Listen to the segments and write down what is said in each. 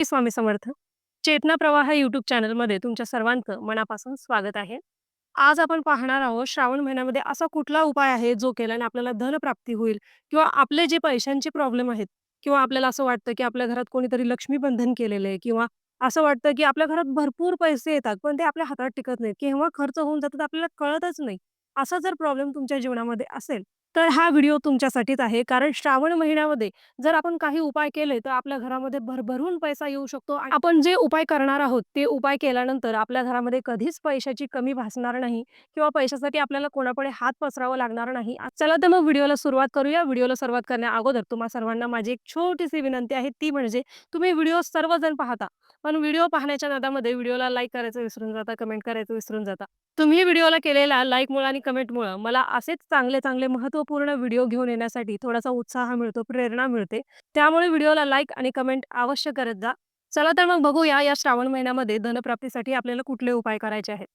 स्वामी समर्थ. चेतना प्रवाह यूट्यूब चॅनलमध्ये तुमच्या सर्वांचं मनापासून स्वागत आहे. आज आपण पाहणार आहोत श्रावण महिन्यामध्ये असा कुठला उपाय आहे जो केल्याने आपल्याला धनप्राप्ती होईल किंवा आपले जे पैशांचे प्रॉब्लेम आहेत किंवा आपल्याला असं वाटतं की आपल्या घरात कोणीतरी लक्ष्मीबंधन केलेलं आहे किंवा असं वाटतं की आपल्या घरात भरपूर पैसे येतात पण ते आपल्या हातात टिकत नाहीत केव्हा खर्च होऊन जातात आपल्याला कळतच नाही. असा जर प्रॉब्लेम तुमच्या जीवनामध्ये असेल, तर हा व्हिडिओ तुमच्यासाठीच आहे. कारण श्रावण महिन्यामध्ये जर आपण काही उपाय केले तर आपल्या घरामध्ये भरभरून पैसा येऊ शकतो. आपण जे उपाय करणार आहोत ते उपाय केल्यानंतर आपल्या घरामध्ये कधीच पैशाची कमी भासणार नाही किंवा पैशासाठी आपल्याला कोणापुढे हात पसरावा लागणार नाही. चला तर मग व्हिडिओला सुरुवात करूया. व्हिडिओला सुरुवात करण्या अगोदर तुम्हा सर्वांना माझी एक छोटीशी विनंती आहे. ती म्हणजे तुम्ही व्हिडिओ सर्वजण पाहता पण व्हिडिओ पाहण्याच्या नादामध्ये व्हिडिओला लाईक करायचं विसरून जाता कमेंट करायचं विसरून जाता. तुम्ही व्हिडिओला केलेल्या लाईकमुळे आणि कमेंटमुळे मला असेच चांगले चांगले पूर्ण व्हिडिओ घेऊन येण्यासाठी थोडासा उत्साह मिळतो प्रेरणा मिळते. त्यामुळे व्हिडिओला लाईक आणि कमेंट अवश्य करत जा. चला तर मग बघूया या श्रावण महिन्यामध्ये धनप्राप्तीसाठी आपल्याला कुठले उपाय करायचे आहेत?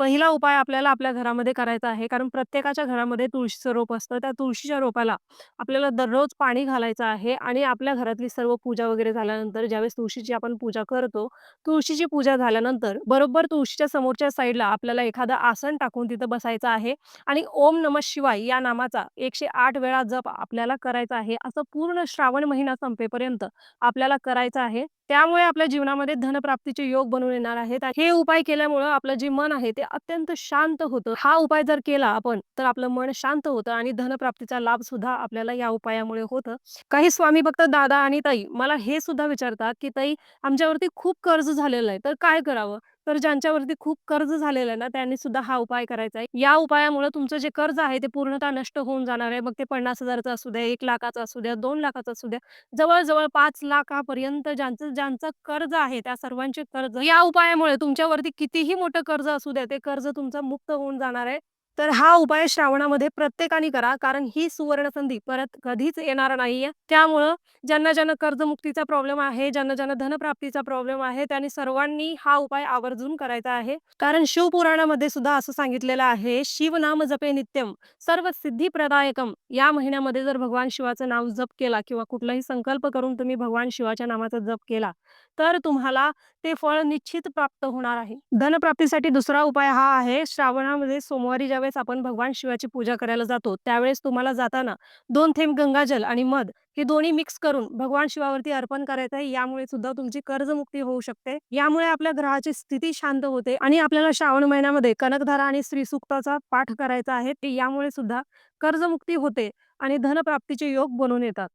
पहिला उपाय आपल्याला आपल्या घरामध्ये करायचा आहे. कारण प्रत्येकाच्या घरामध्ये तुळशीचं रोप असतं. त्या तुळशीच्या रोपाला आपल्याला दररोज पाणी घालायचं आहे आणि आपल्या घरातली सर्व पूजा वगैरे झाल्यानंतर ज्यावेळेस तुळशीची आपण पूजा करतो तुळशीची पूजा झाल्यानंतर बरोबर तुळशीच्या समोरच्या साईडला आपल्याला एखादं आसन टाकून तिथं बसायचं आहे आणि ओम नमः शिवाय या नामाचा एकशे आठ वेळा जप आपल्याला करायचा आहे. असं पूर्ण श्रावण महिना संपेपर्यंत आपल्याला करायचं आहे. त्यामुळे आपल्या जीवनामध्ये धनप्राप्तीचे योग बनून येणार आहेत हे उपाय केल्यामुळं आपलं जे मन आहे ते अत्यंत शांत होतं. हा उपाय जर केला आपण तर आपलं मन शांत होतं आणि धनप्राप्तीचा लाभ सुद्धा आपल्याला या उपायामुळे होतं. काही स्वामी भक्त दादा आणि ताई मला हे सुद्धा विचारतात की ताई आमच्यावरती खूप कर्ज झालेलं आहे तर काय करावं? तर ज्यांच्यावरती खूप कर्ज झालेलं आहे ना त्यांनी सुद्धा हा उपाय करायचा आहे. या उपायामुळे तुमचं जे कर्ज आहे ते पूर्णतः नष्ट होऊन जाणार आहे. मग ते पन्नास हजाराचं असू द्या एक लाखाचं असू द्या दोन लाखाचं असू द्या जवळ-जवळ 5 लाखापर्यंत ज्यांचं ज्यांचं कर्ज आहे, त्या सर्वांचे कर्ज. या उपायामुळे तुमच्यावरती कितीही मोठं कर्ज असू द्या, ते कर्ज तुमचं मुक्त होऊन जाणार आहे. तर हा उपाय श्रावणामध्ये प्रत्येकाने करा, कारण ही सुवर्ण संधी परत कधीच येणार नाहीये. त्यामुळं ज्यांना-ज्यांना कर्जमुक्तीचा प्रॉब्लेम आहे, ज्यांना-ज्यांना धनप्राप्तीचा प्रॉब्लेम आहे, त्यांनी सर्वांनी हा उपाय आवर्जून करायचा आहे. कारण शिवपुराणामध्ये सुद्धा असं सांगितलेलं आहे, "शिवनाम जपे नित्यम, सर्व सिद्धी प्रदायकम." या महिन्यामध्ये जर भगवान शिवाचं नाव जप केला किंवा कुठलाही संकल्प करून तुम्ही भगवान शिवाच्या नामाचा जप केला, तर तुम्हाला ते फळ निश्चित प्राप्त होणार आहे. धनप्राप्तीसाठी दुसरा उपाय हा आहे, श्रावणामध्ये सोमवारी ज्यावेळेस आपण भगवान शिवाची पूजा करायला जातो, त्यावेळेस तुम्हाला जाताना दोन थेंब गंगाजल आणि मध हे दोन्ही मिक्स करून भगवान शिवावरती अर्पण करायचं आहे. यामुळे सुद्धा तुमची कर्जमुक्ती होऊ शकते. यामुळे आपल्या ग्रहाची स्थिती शांत होते आणि आपल्याला श्रावण महिन्यामध्ये कनकधारा आणि श्रीसुक्ताचा पाठ करायचा आहे. ते यामुळे सुद्धा कर्जमुक्ती होते आणि धनप्राप्तीचे योग बनून येतात.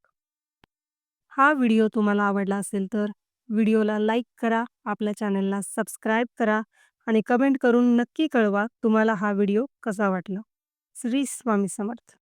हा व्हिडिओ तुम्हाला आवडला असेल तर व्हिडिओला लाईक करा, आपल्या चॅनलला सबस्क्राईब करा आणि कमेंट करून नक्की कळवा तुम्हाला हा व्हिडिओ कसा वाटला. श्री स्वामी समर्थ.